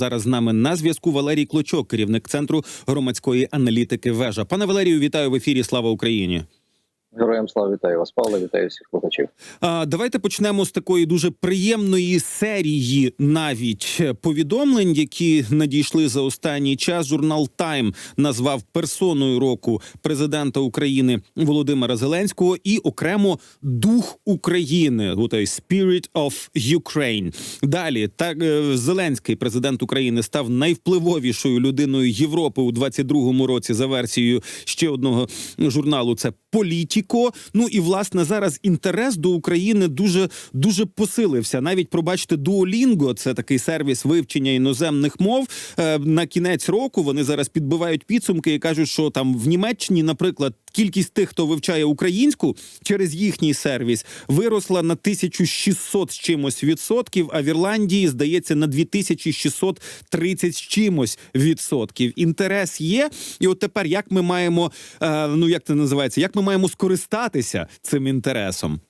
Зараз з нами на зв'язку Валерій Клочок, керівник центру громадської аналітики. Вежа. Пане Валерію, вітаю в ефірі. Слава Україні. Героям слава вітаю вас, Павло, вітаю всіх слухачів. Давайте почнемо з такої дуже приємної серії навіть повідомлень, які надійшли за останній час. Журнал Тайм назвав персоною року президента України Володимира Зеленського і окремо дух України. Отой Spirit of Ukraine. Далі так е, Зеленський, президент України, став найвпливовішою людиною Європи у 22-му році за версією ще одного журналу. Це Політіко. Ну і власне зараз інтерес до України дуже дуже посилився. Навіть пробачте Duolingo, це такий сервіс вивчення іноземних мов. Е, на кінець року вони зараз підбивають підсумки і кажуть, що там в Німеччині, наприклад. Кількість тих, хто вивчає українську через їхній сервіс, виросла на 1600 з чимось відсотків. А в Ірландії здається на 2630 з чимось відсотків. Інтерес є, і от тепер як ми маємо е, ну як це називається, як ми маємо скористатися цим інтересом?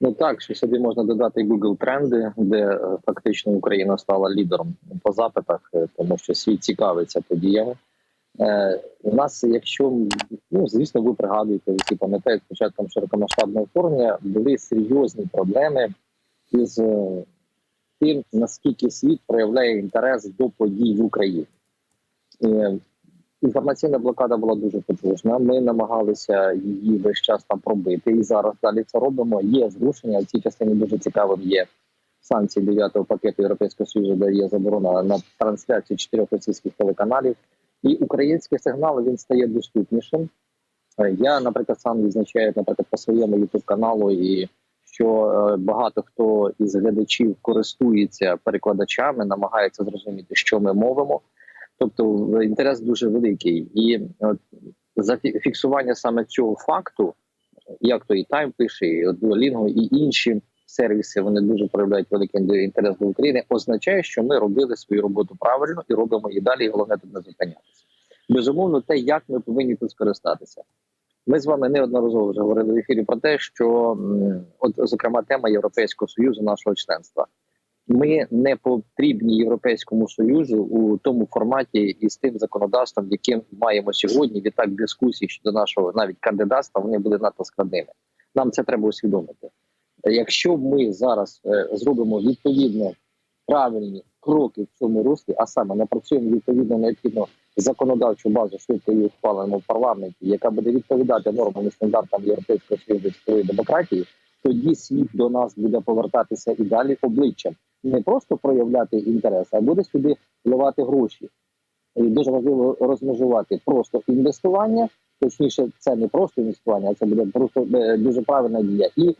Ну так, що сюди можна додати Google тренди, де е, фактично Україна стала лідером по запитах, е, тому що світ цікавиться подіями. Е, у нас, якщо ну звісно, ви пригадуєте, всі пам'ятаєте, з початком широкомасштабного вторгнення були серйозні проблеми із е, тим, наскільки світ проявляє інтерес до подій в Україні. Е, Інформаційна блокада була дуже потужна. Ми намагалися її весь час там пробити, і зараз далі це робимо. Є зрушення в цій частині дуже цікавим. Є санкції 9-го пакету Європейського союзу, де є заборона на трансляцію чотирьох російських телеканалів. І український сигнал він стає доступнішим. Е, Я, наприклад, сам відзначаю, наприклад, по своєму youtube каналу, і що е, багато хто із глядачів користується перекладачами, намагається зрозуміти, що ми мовимо. Тобто інтерес дуже великий, і от, зафіксування саме цього факту, як то і Тайм пише, і Duolingo, і інші сервіси, вони дуже проявляють великий інтерес до України, означає, що ми робили свою роботу правильно і робимо її далі. І головне тут не зупинятися. Безумовно, те, як ми повинні тут скористатися. Ми з вами неодноразово вже говорили в ефірі про те, що от зокрема тема Європейського союзу, нашого членства. Ми не потрібні європейському союзу у тому форматі і з тим законодавством, яким маємо сьогодні. Відтак дискусії щодо нашого навіть кандидатства вони були надто складними. Нам це треба усвідомити. Якщо ми зараз е, зробимо відповідно правильні кроки в цьому руслі, а саме напрацюємо відповідно необхідно законодавчу базу, швидко її ухвалимо в парламенті, яка буде відповідати нормам і стандартам європейського союзу демократії, тоді світ до нас буде повертатися і далі обличчям, не просто проявляти інтерес, а буде сюди вливати гроші. І дуже важливо розмежувати просто інвестування, точніше, це не просто інвестування, а це буде просто е, дуже правильна дія, і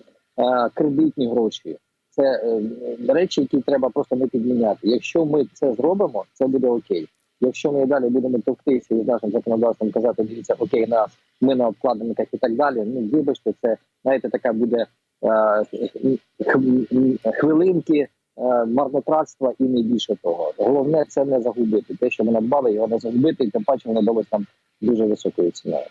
кредитні гроші. Це е, речі, які треба просто не підміняти. Якщо ми це зробимо, це буде окей. Якщо ми далі будемо товктися і з нашим законодавством казати, дивіться, окей, на ми на обкладинках і так далі. Ну вибачте, це знаєте, така буде е, хвилинки е, марнотратства і не більше того. Головне це не загубити. Те, що ми надбали, його не загубити, і тим паче воно далось нам дуже високою ціною.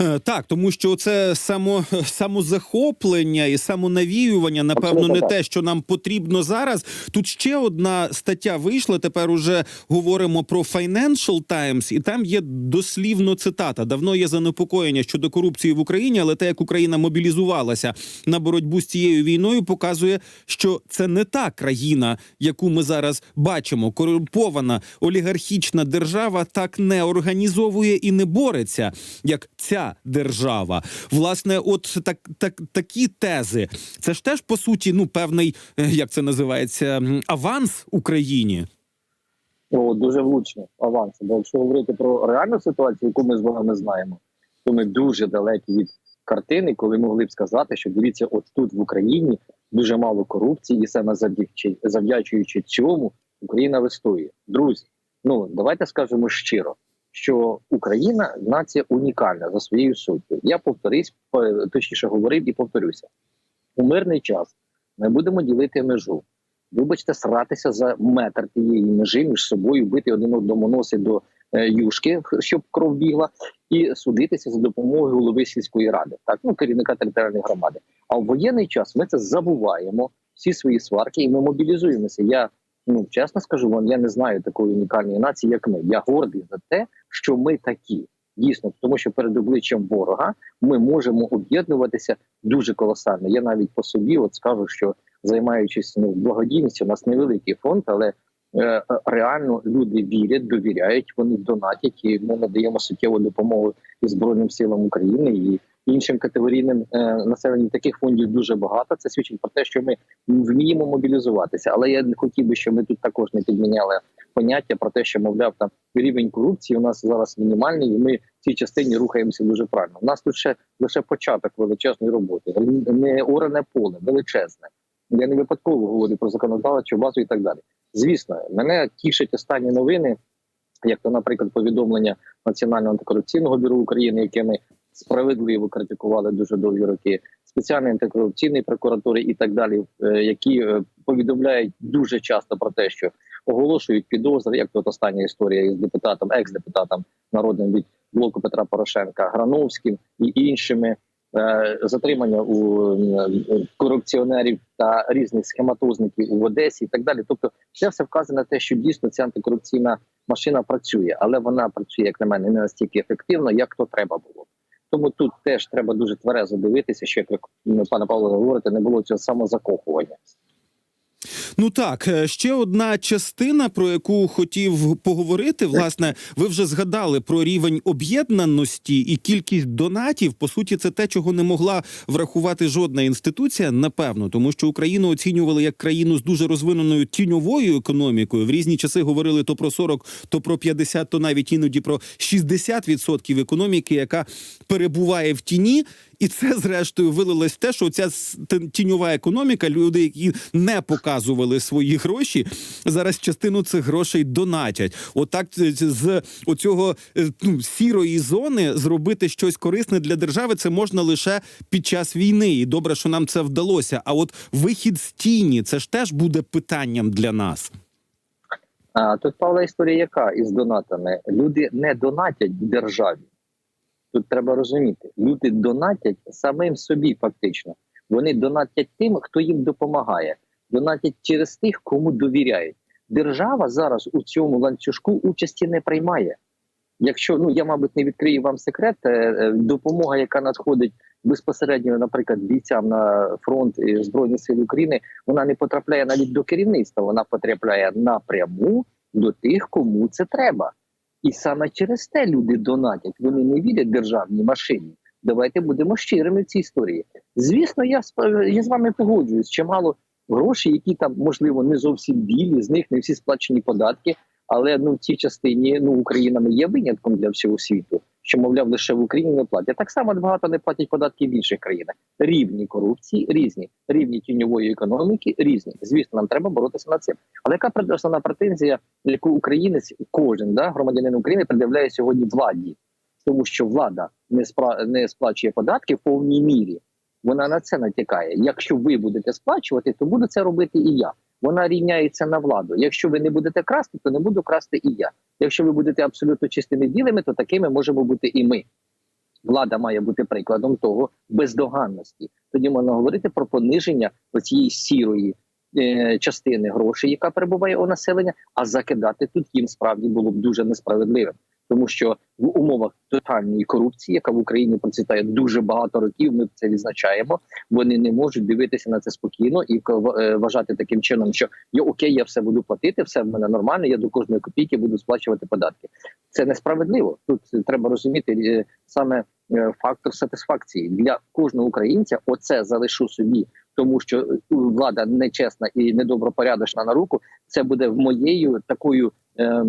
Е, Так, тому що це само самозахоплення і самонавіювання, напевно, не те, що нам потрібно зараз. Тут ще одна стаття вийшла. Тепер уже говоримо про Financial Times, і там є дослівно цитата. Давно є занепокоєння щодо корупції в Україні, але те, як Україна мобілізувалася на боротьбу з цією війною, показує, що це не та країна, яку ми зараз бачимо. Корумпована олігархічна держава так не організовує і не бореться, як ця держава. Власне, от так, так такі тези. Це ж теж по суті, ну певний, е, як це називається, аванс Україні. О, дуже влучно аванс. Бо якщо говорити про реальну ситуацію, яку ми з вами знаємо, то ми дуже далекі від картини, коли могли б сказати, що дивіться, от тут в Україні дуже мало корупції, і саме завдячуючи, цьому Україна вистоює. Друзі, ну давайте скажемо щиро, що Україна нація унікальна за своєю суттю. Я повторюсь, точніше говорив і повторюся. У мирний час ми будемо ділити межу вибачте, сратися за метр тієї межі між собою, бити один одному носи до е, юшки, щоб кров бігла, і судитися за допомогою голови сільської ради, так ну керівника територіальної громади. А в воєнний час ми це забуваємо, всі свої сварки, і ми мобілізуємося. Я Ну чесно скажу вам, я не знаю такої унікальної нації, як ми. Я гордий за те, що ми такі. Дійсно, тому що перед обличчям ворога ми можемо об'єднуватися дуже колосально. Я навіть по собі от скажу, що займаючись ну, благодійністю, у нас невеликий фонд, але е, реально люди вірять, довіряють, вони донатять, і ми надаємо суттєву допомогу і Збройним силам України і іншим категорійним е, населенням. Таких фондів дуже багато. Це свідчить про те, що ми вміємо мобілізуватися. Але я хотів би, щоб ми тут також не підміняли поняття про те, що мовляв там рівень корупції у нас зараз мінімальний, і ми в цій частині рухаємося дуже правильно. У нас тут ще лише початок величезної роботи, не оране поле, величезне. Я не випадково говорю про законодавчу базу і так далі. Звісно, мене тішать останні новини, як то, наприклад, повідомлення Національного антикорупційного бюро України, яке ми справедливо критикували дуже довгі роки, спеціальної антикорупційної прокуратури і так далі, е, які е, повідомляють дуже часто про те, що оголошують підозри, як тут остання історія із депутатом, екс-депутатом народним від блоку Петра Порошенка, Грановським і іншими. е, Затримання у корупціонерів та різних схематозників у Одесі, і так далі. Тобто, це все вказує на те, що дійсно ця антикорупційна машина працює, але вона працює, як на мене, не настільки ефективно, як то треба було. Тому тут теж треба дуже тверезо дивитися, що як ви ну, пане Павло говорите, не було цього самозакохування. Ну так, е, ще одна частина, про яку хотів поговорити. Власне, ви вже згадали про рівень об'єднаності і кількість донатів. По суті, це те, чого не могла врахувати жодна інституція, напевно, тому що Україну оцінювали як країну з дуже розвиненою тіньовою економікою. В різні часи говорили то про 40, то про 50, то навіть іноді про 60% економіки, яка перебуває в тіні. І це, зрештою, вилилось в те, що ця тіньова економіка, люди, які не показували свої гроші, зараз частину цих грошей донатять. Отак з оцього е, ну, сірої зони зробити щось корисне для держави це можна лише під час війни. І добре, що нам це вдалося. А от вихід з тіні це ж теж буде питанням для нас. А тут Павла історія яка із донатами? Люди не донатять державі. Тут треба розуміти, люди донатять самим собі, фактично. Вони донатять тим, хто їм допомагає, донатять через тих, кому довіряють. Держава зараз у цьому ланцюжку участі не приймає. Якщо ну я, мабуть, не відкрию вам секрет, е, е, допомога, яка надходить безпосередньо, наприклад, бійцям на фронт Збройних сил України, вона не потрапляє навіть до керівництва, вона потрапляє напряму до тих, кому це треба. І саме через те люди донатять. Вони не вірять державній машині. Давайте будемо щирими в цій історії. Звісно, я я з вами погоджуюсь. Чимало грошей, які там можливо не зовсім білі, з них не всі сплачені податки. Але ну в цій частині ну Україна є винятком для всього світу, що мовляв лише в Україні не платять. Так само багато не платять податки в інших країнах. Рівні корупції різні, рівні тіньової економіки різні. Звісно, нам треба боротися над цим. Але яка основна претензія, яку українець, кожен да, громадянин України пред'являє сьогодні владі, тому що влада не спра... не сплачує податки в повній мірі. Вона на це натякає. Якщо ви будете сплачувати, то буду це робити і я. Вона рівняється на владу. Якщо ви не будете красти, то не буду красти і я. Якщо ви будете абсолютно чистими білими, то такими можемо бути і ми. Влада має бути прикладом того бездоганності. Тоді можна говорити про пониження оцієї сірої е, частини грошей, яка перебуває у населення, а закидати тут їм справді було б дуже несправедливим. Тому що в умовах тотальної корупції, яка в Україні процвітає дуже багато років, ми це відзначаємо. Вони не можуть дивитися на це спокійно і е, вважати таким чином, що я окей, я все буду платити, все в мене нормально. Я до кожної копійки буду сплачувати податки. Це несправедливо. Тут треба розуміти е, саме е, фактор сатисфакції для кожного українця. Оце залишу собі, тому що е, влада нечесна і недобропорядочна на руку. Це буде моєю такою. Е, е,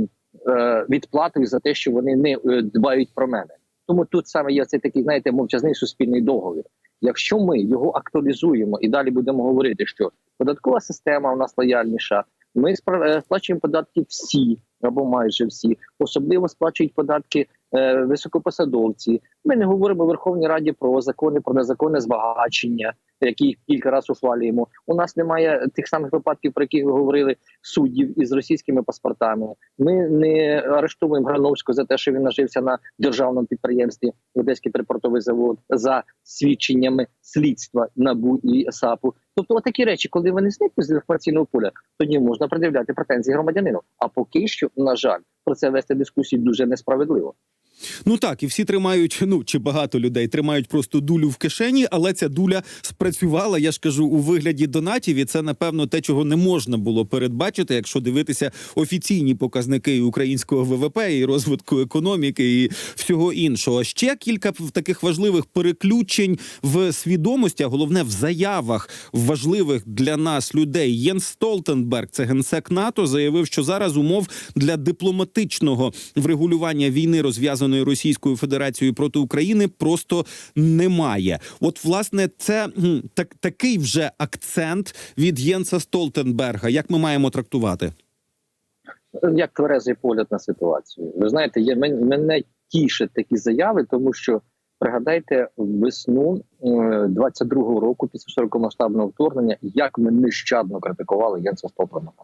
відплатою за те, що вони не е, дбають про мене. Тому тут саме є цей такий, знаєте, мовчазний суспільний договір. Якщо ми його актуалізуємо і далі будемо говорити, що податкова система у нас лояльніша, ми е, сплачуємо податки всі або майже всі, особливо сплачують податки е, високопосадовці. Ми не говоримо в Верховній Раді про закони про незаконне збагачення, які кілька разів ухвалюємо. У нас немає тих самих випадків, про які ви говорили, суддів із російськими паспортами. Ми не арештовуємо Грановського за те, що він нажився на державному підприємстві Одеський припортовий завод за свідченнями слідства НАБУ і САПу. Тобто, отакі речі, коли вони зникнуть з інформаційного поля, тоді можна пред'являти претензії громадянину. А поки що, на жаль, про це вести дискусії дуже несправедливо. Ну так, і всі тримають, ну чи багато людей тримають просто дулю в кишені, але ця дуля спрацювала. Я ж кажу у вигляді донатів, і це напевно те, чого не можна було передбачити, якщо дивитися офіційні показники українського ВВП, і розвитку економіки, і всього іншого. Ще кілька таких важливих переключень в свідомості, а головне в заявах важливих для нас людей. Єн Столтенберг, це генсек НАТО, заявив, що зараз умов для дипломатичного врегулювання війни, розв'язаної Російською Федерацією проти України, просто немає. От, власне, це так, такий вже акцент від Єнса Столтенберга. Як ми маємо трактувати? Як тверезий погляд на ситуацію. Ви знаєте, мен- мене тішать такі заяви, тому що пригадайте весну е, 22-го року після широкомасштабного вторгнення, як ми нещадно критикували Єнса Столтенберга.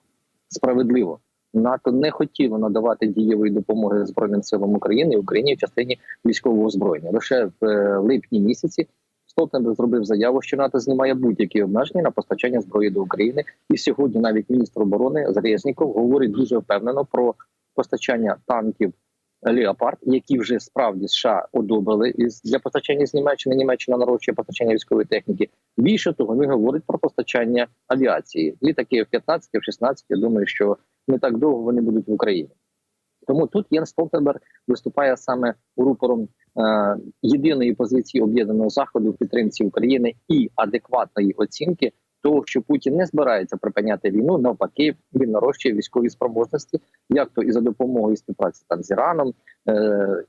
Справедливо. НАТО не хотіло надавати дієвої допомоги Збройним силам України і Україні в частині військового озброєння. Лише в е, липні місяці Столтенберг зробив заяву, що НАТО знімає будь-які обмеження на постачання зброї до України. І сьогодні навіть міністр оборони Залєзніков говорить дуже впевнено про постачання танків Леопард, які вже справді США одобрили із для постачання з Німеччини. Німеччина нарощує постачання військової техніки. Більше того, він говорить про постачання авіації. Літаки F-15, F-16, Я думаю, що не так довго вони будуть в Україні. Тому тут Єн Столтенберг виступає саме рупором е, єдиної позиції об'єднаного заходу в підтримці України і адекватної оцінки того, що Путін не збирається припиняти війну. Навпаки, він нарощує військові спроможності, як то і за допомогою співпраці там з Іраном, е, е,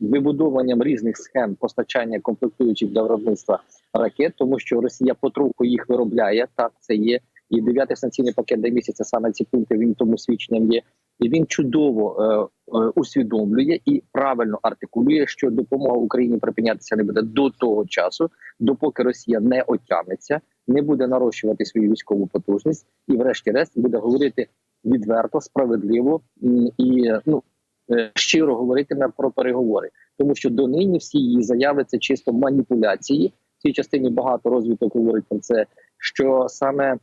вибудовуванням різних схем постачання комплектуючих для виробництва ракет, тому що Росія потроху їх виробляє. Так це є. І дев'ятий санкційний пакет до місяця саме ці пункти він тому свідченням є. І він чудово е, е, усвідомлює і правильно артикулює, що допомога Україні припинятися не буде до того часу, допоки Росія не отямиться, не буде нарощувати свою військову потужність, і, врешті-решт, буде говорити відверто, справедливо і ну е, щиро говоритиме про переговори, тому що донині всі її заяви це чисто маніпуляції. В цій частині багато розвиток говорить про це, що саме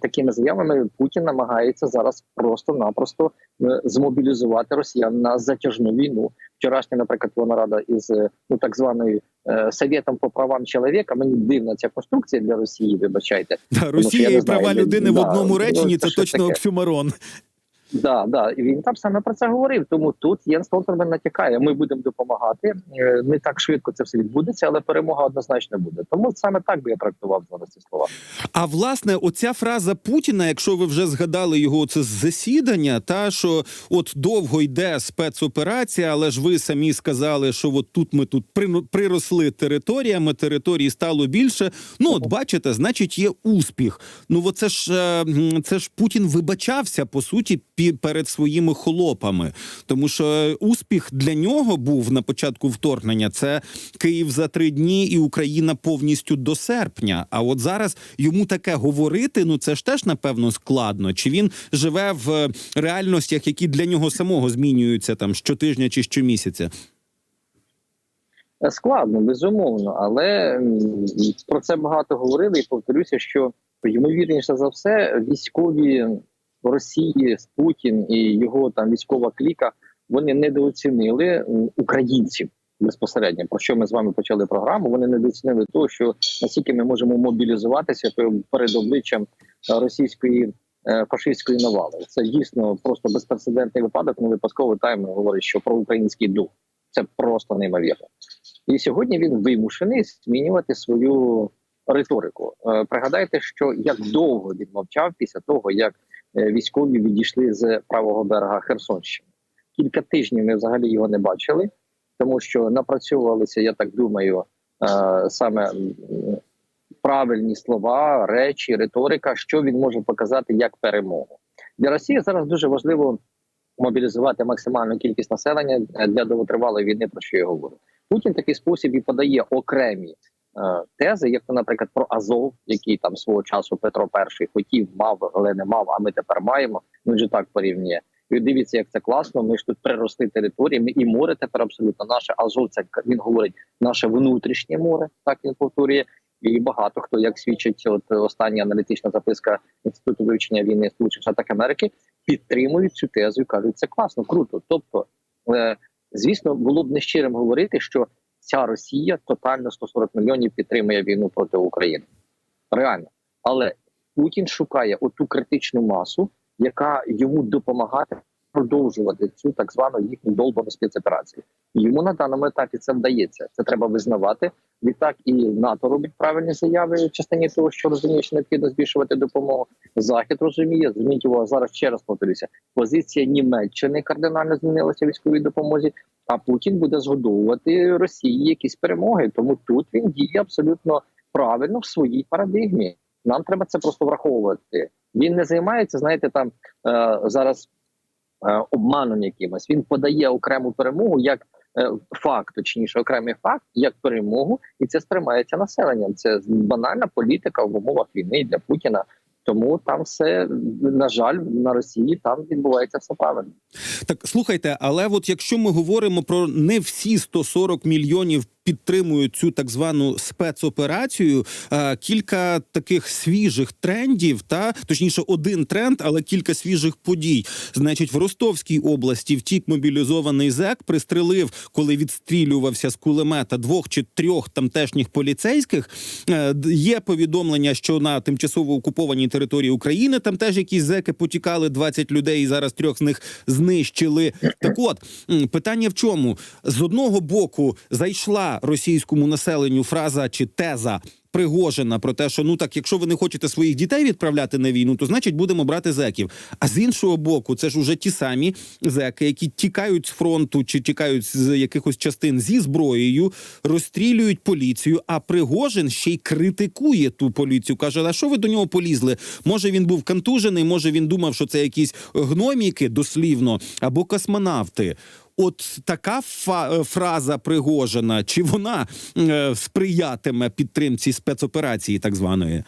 такими заявами Путін намагається зараз просто-напросто е, змобілізувати росіян на затяжну війну. Вчорашня, наприклад, вона рада із е, ну так званою е, Совєтом по правам чоловіка. Мені дивна ця конструкція для Росії. Вибачайте, Да, Росія і права людини людини в да, одному ну, реченні. це Це точно таке? оксюмарон. Да, да, і він там саме про це говорив. Тому тут Єн Столтенберг натякає. Ми будемо допомагати. Е, Не так швидко це все відбудеться, але перемога однозначно буде. Тому саме так би я трактував зараз ці слова. А власне, оця фраза Путіна, якщо ви вже згадали його це засідання, та що от довго йде спецоперація, але ж ви самі сказали, що от тут ми тут приросли територіями, території стало більше. Ну, от бачите, значить, є успіх. Ну, оце ж е, це ж Путін вибачався по суті перед своїми холопами, тому що е, успіх для нього був на початку вторгнення. Це Київ за три дні і Україна повністю до серпня. А от зараз йому таке говорити, ну це ж теж напевно складно. Чи він живе в е, реальностях, які для нього самого змінюються там щотижня чи щомісяця? Е, Складно, безумовно, але про це багато говорили і повторюся, що ймовірніше за все, військові Росії, Путін і його там військова кліка вони недооцінили українців безпосередньо. Про що ми з вами почали програму? Вони недооцінили того, що наскільки ми можемо мобілізуватися перед обличчям е, російської е, фашистської навали. Це дійсно просто безпрецедентний випадок. Не випадково тайм говорить, що про український дух це просто неймовірно. І сьогодні він вимушений змінювати свою риторику. Е, Пригадайте, що як довго він мовчав після того, як е, військові відійшли з правого берега Херсонщини. Кілька тижнів ми взагалі його не бачили, тому що напрацьовувалися, я так думаю, е, саме правильні слова, речі, риторика, що він може показати як перемогу. Для Росії зараз дуже важливо мобілізувати максимальну кількість населення для довготривалої війни, про що я говорю. Путін такий спосіб і подає окремі тези, як, наприклад, про Азов, який там свого часу Петро І хотів, мав, але не мав. А ми тепер маємо. Він же так порівнює. І дивіться, як це класно. Ми ж тут приросли територіями, і море тепер абсолютно наше. Азов це він говорить наше внутрішнє море. Так він повторює. І багато хто, як свідчить, от остання аналітична записка інституту вивчення війни Сполучених Штатів Америки, підтримують цю тезу і кажуть, це класно, круто. Тобто, е, звісно, було б нещирим говорити, що ця Росія тотально 140 мільйонів підтримує війну проти України. Реально, але Путін шукає оту критичну масу, яка йому допомагає продовжувати цю так звану їхню долбану спецоперацію. Йому на даному етапі це вдається. Це треба визнавати. Відтак і НАТО робить правильні заяви в частині того, що розуміє, що необхідно збільшувати допомогу. Захід розуміє. Зверніть увагу зараз ще раз повторюся. Позиція Німеччини кардинально змінилася військовій допомозі. А Путін буде згодовувати Росії якісь перемоги. Тому тут він діє абсолютно правильно в своїй парадигмі. Нам треба це просто враховувати. Він не займається, знаєте, там е, зараз е, обманом якимось. Він подає окрему перемогу як е, факт, точніше, окремий факт як перемогу, і це сприймається населенням. Це банальна політика в умовах війни для Путіна. Тому там все на жаль на Росії там відбувається все правильно. Так слухайте, але от якщо ми говоримо про не всі 140 мільйонів підтримують цю так звану спецоперацію, е, кілька таких свіжих трендів, та точніше, один тренд, але кілька свіжих подій. Значить, в Ростовській області втік мобілізований зек, пристрелив, коли відстрілювався з кулемета двох чи трьох тамтешніх поліцейських. Е, Є повідомлення, що на тимчасово окупованій території України там теж якісь зеки потікали 20 людей, і зараз трьох з них знищили. Так от питання в чому? З одного боку зайшла російському населенню фраза чи теза. Пригожина про те, що ну так, якщо ви не хочете своїх дітей відправляти на війну, то значить будемо брати зеків. А з іншого боку, це ж уже ті самі зеки, які тікають з фронту чи тікають з якихось частин зі зброєю, розстрілюють поліцію. А Пригожин ще й критикує ту поліцію. каже: а що ви до нього полізли? Може він був контужений, може він думав, що це якісь гноміки дослівно або космонавти. От така фа- е, фраза Пригожина, чи вона е, сприятиме підтримці спецоперації, так званої?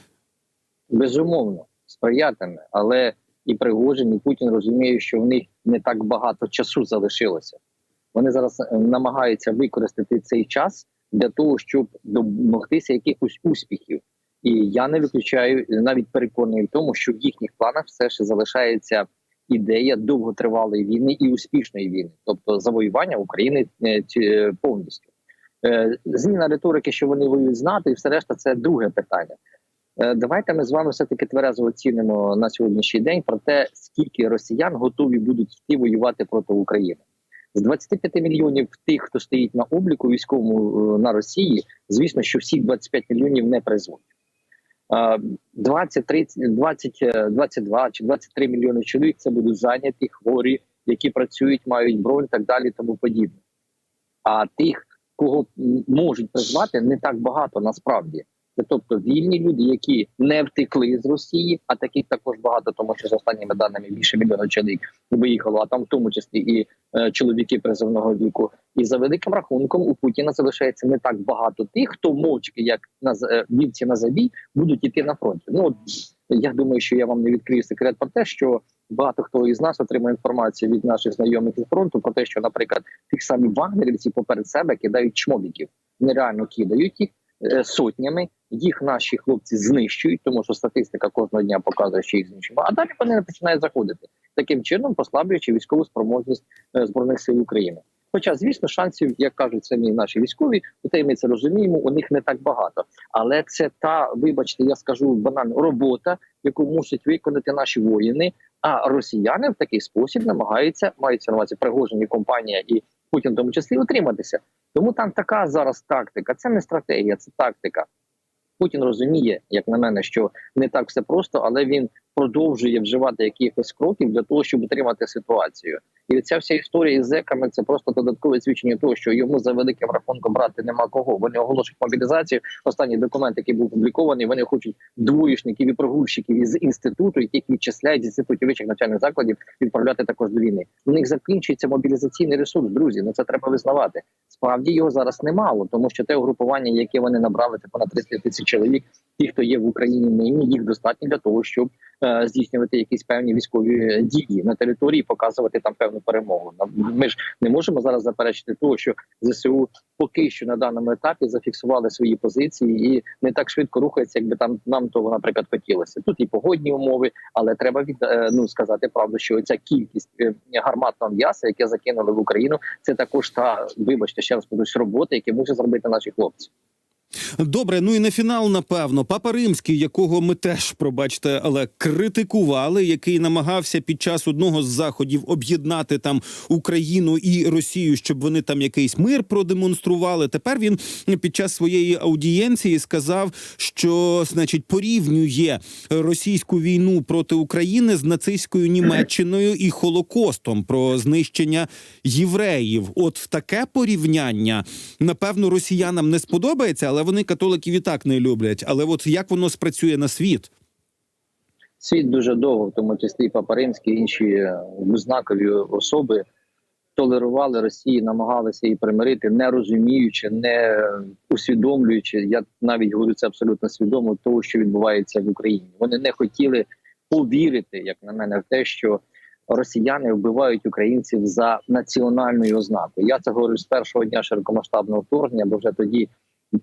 безумовно сприятиме, але і Пригожин, і Путін розуміють, що в них не так багато часу залишилося. Вони зараз е, намагаються використати цей час для того, щоб домогтися якихось успіхів. І я не виключаю, навіть переконаний в тому, що в їхніх планах все ще залишається ідея довготривалої війни і успішної війни, тобто завоювання України е, е, повністю. Е, Зміна риторики, що вони воюють з НАТО, і все решта, це друге питання. Давайте ми з вами все таки тверезо оцінимо на сьогоднішній день про те, скільки росіян готові будуть йти воювати проти України. З 25 мільйонів тих, хто стоїть на обліку військовому на Росії, звісно, що всі 25 мільйонів не призвуть. Е, 20, 30, 20, е, 22 чи 23 мільйони чоловік це будуть зайняті, хворі, які працюють, мають бронь, так далі, тому подібне. А тих, кого можуть призвати, не так багато насправді. Тобто вільні люди, які не втекли з Росії, а таких також багато, тому що за останніми даними більше мільйона чоловік виїхало, а там в тому числі і е, чоловіки призовного віку. І за великим рахунком у Путіна залишається не так багато тих, хто мовчки, як на е, на забій, будуть іти на фронті. Ну от, я думаю, що я вам не відкрию секрет про те, що багато хто із нас отримує інформацію від наших знайомих із фронту про те, що, наприклад, тих самі вагнерівці поперед себе кидають чмобіків, нереально кидають їх сотнями. Їх наші хлопці знищують, тому що статистика кожного дня показує, що їх знищуємо. А далі вони починають заходити таким чином, послаблюючи військову спроможність е, збройних сил України. Хоча, звісно, шансів, як кажуть самі наші військові, проте ми це розуміємо, у них не так багато. Але це та, вибачте, я скажу банально, робота, яку мусять виконати наші воїни. А росіяни в такий спосіб намагаються маються на увазі Пригожині компанія і Путін в тому числі утриматися. Тому там така зараз тактика. Це не стратегія, це тактика. Путін розуміє, як на мене, що не так все просто, але він продовжує вживати якихось кроків для того, щоб утримати ситуацію. І ця вся історія із зеками це просто додаткове свідчення того, що йому за великим рахунком брати нема кого. Вони оголошують мобілізацію. Останній документ, який був опублікований, вони хочуть двоєшників і прогульщиків із інституту, яких відчисляють з інститутів вищих навчальних закладів, відправляти також до війни. У них закінчується мобілізаційний ресурс. Друзі, ну це треба визнавати. Справді його зараз немало, тому що те угрупування, яке вони набрали, це понад 300 тисяч чоловік. Ті, хто є в Україні нині, їх достатньо для того, щоб здійснювати якісь певні військові дії на території, показувати там певну перемогу. Ми ж не можемо зараз заперечити того, що ЗСУ поки що на даному етапі зафіксували свої позиції і не так швидко рухається, якби там нам того, наприклад, хотілося. Тут і погодні умови, але треба від е, ну сказати правду, що ця кількість е, гарматного м'яса, яке закинули в Україну, це також та вибачте, ще раз подусь роботи, які можуть зробити наші хлопці. Добре, ну і на фінал, напевно, папа римський, якого ми теж, пробачте, але критикували, який намагався під час одного з заходів об'єднати там Україну і Росію, щоб вони там якийсь мир продемонстрували. Тепер він під час своєї аудієнції сказав, що значить порівнює російську війну проти України з нацистською Німеччиною і Холокостом про знищення євреїв. От в таке порівняння напевно росіянам не сподобається, але вони католиків і так не люблять. Але от як воно спрацює на світ? Світ дуже довго, в тому числі Папа Римський, інші е, знакові особи толерували Росії, намагалися її примирити, не розуміючи, не усвідомлюючи. Я навіть говорю це абсолютно свідомо, того, що відбувається в Україні. Вони не хотіли повірити, як на мене, в те, що росіяни вбивають українців за національною ознакою. Я це говорю з першого дня широкомасштабного вторгнення, бо вже тоді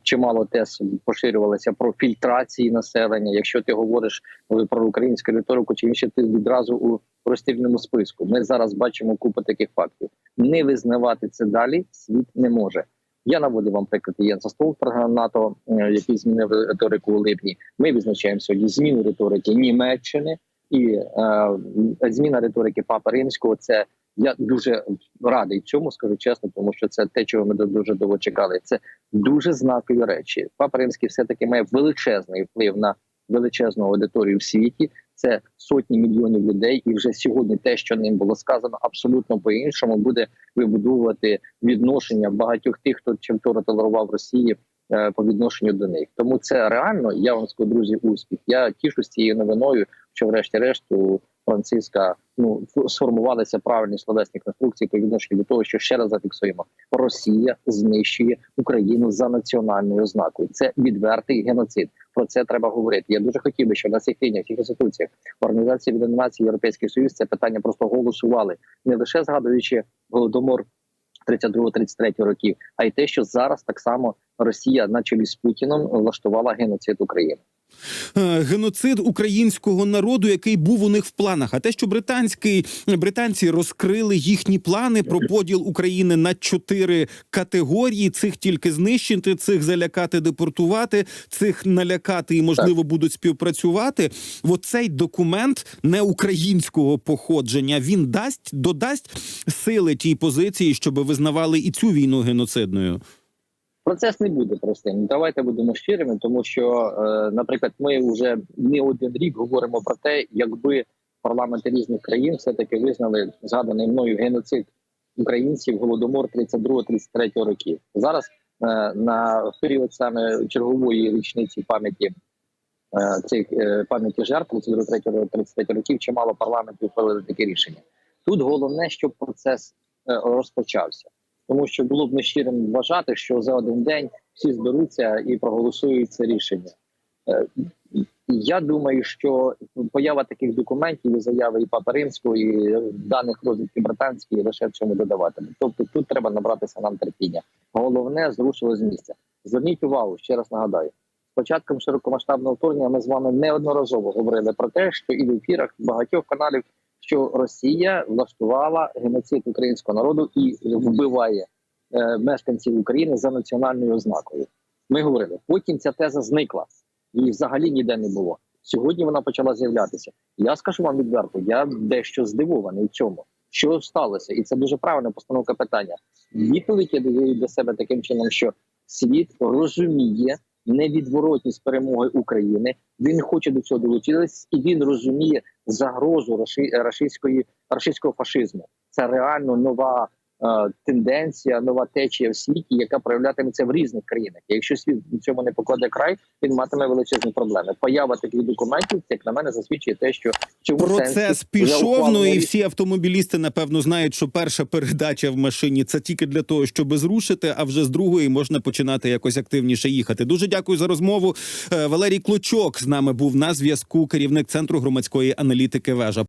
чимало тез поширювалося про фільтрації населення. Якщо ти говориш е, про українську риторику, чим ще ти відразу у розстрільному списку. Ми зараз бачимо купу таких фактів. Не визнавати це далі світ не може. Я наводив вам приклад Єнса Столтенберга НАТО, е, який змінив риторику у липні. Ми відзначаємо сьогодні зміну риторики Німеччини і е, зміна риторики Папи Римського. Це я дуже радий цьому, скажу чесно, тому що це те, чого ми дуже довго чекали. Це дуже знакові речі. Папа Римський все таки має величезний вплив на величезну аудиторію в світі. Це сотні мільйонів людей, і вже сьогодні те, що ним було сказано, абсолютно по-іншому буде вибудовувати відношення багатьох тих, хто чим вчора толерував Росії е, по відношенню до них. Тому це реально. Я вам скажу, друзі, успіх. Я тішусь цією новиною, що врешті-решт у Франциска ну сформувалися правильні словесні конструкції по відношенню до того, що ще раз зафіксуємо: Росія знищує Україну за національною ознакою. Це відвертий геноцид. Про це треба говорити. Я дуже хотів би, щоб на цих рівнях, всіх інституціях, організації Об'єднаних Націй, Європейський Союз це питання просто голосували, не лише згадуючи голодомор 32-33 років, а й те, що зараз так само Росія, на чолі з Путіном, влаштувала геноцид України. Е, Геноцид українського народу, який був у них в планах. А те, що британський британці розкрили їхні плани про поділ України на чотири категорії: цих тільки знищити, цих залякати, депортувати, цих налякати і можливо будуть співпрацювати. От цей документ не українського походження. Він дасть додасть сили тій позиції, щоб визнавали і цю війну геноцидною. Процес не буде простим. Давайте будемо щирими, тому що, е, наприклад, ми вже не один рік говоримо про те, якби парламенти різних країн все таки визнали згаданий мною геноцид українців голодомор 32-33 років. Зараз е, на період саме чергової річниці пам'яті е, цих пам'яті жертв 32-33 років, чимало парламентів ухвалили таке рішення. Тут головне, щоб процес розпочався тому що було б нещирим вважати, що за один день всі зберуться і проголосують це рішення. Е, Я думаю, що поява таких документів і заяви і Папи Римського, і даних розвідки британської лише в цьому додаватиме. Тобто тут треба набратися нам терпіння. Головне зрушило з місця. Зверніть увагу, ще раз нагадаю. З початком широкомасштабного вторгнення ми з вами неодноразово говорили про те, що і в ефірах багатьох каналів що Росія влаштувала геноцид українського народу і вбиває е, мешканців України за національною ознакою. Ми говорили. Потім ця теза зникла, її взагалі ніде не було. Сьогодні вона почала з'являтися. Я скажу вам відверто, я дещо здивований в цьому, що сталося, і це дуже правильна постановка питання. Відповідь я даю для себе таким чином, що світ розуміє невідворотні з перемоги України. Він хоче до цього долучитись, і він розуміє загрозу раши- рашистської рашистського фашизму. Це реально нова тенденція, нова течія в світі, яка проявлятиметься в різних країнах. І якщо світ цьому не покладе край, він матиме величезні проблеми. Поява таких документів, як на мене, засвідчує те, що в цьому Процес сенсі пішов. Ну і всі автомобілісти напевно знають, що перша передача в машині це тільки для того, щоб зрушити, а вже з другої можна починати якось активніше їхати. Дуже дякую за розмову. Е, Валерій Клочок з нами був на зв'язку. Керівник центру громадської аналітики. Вежа.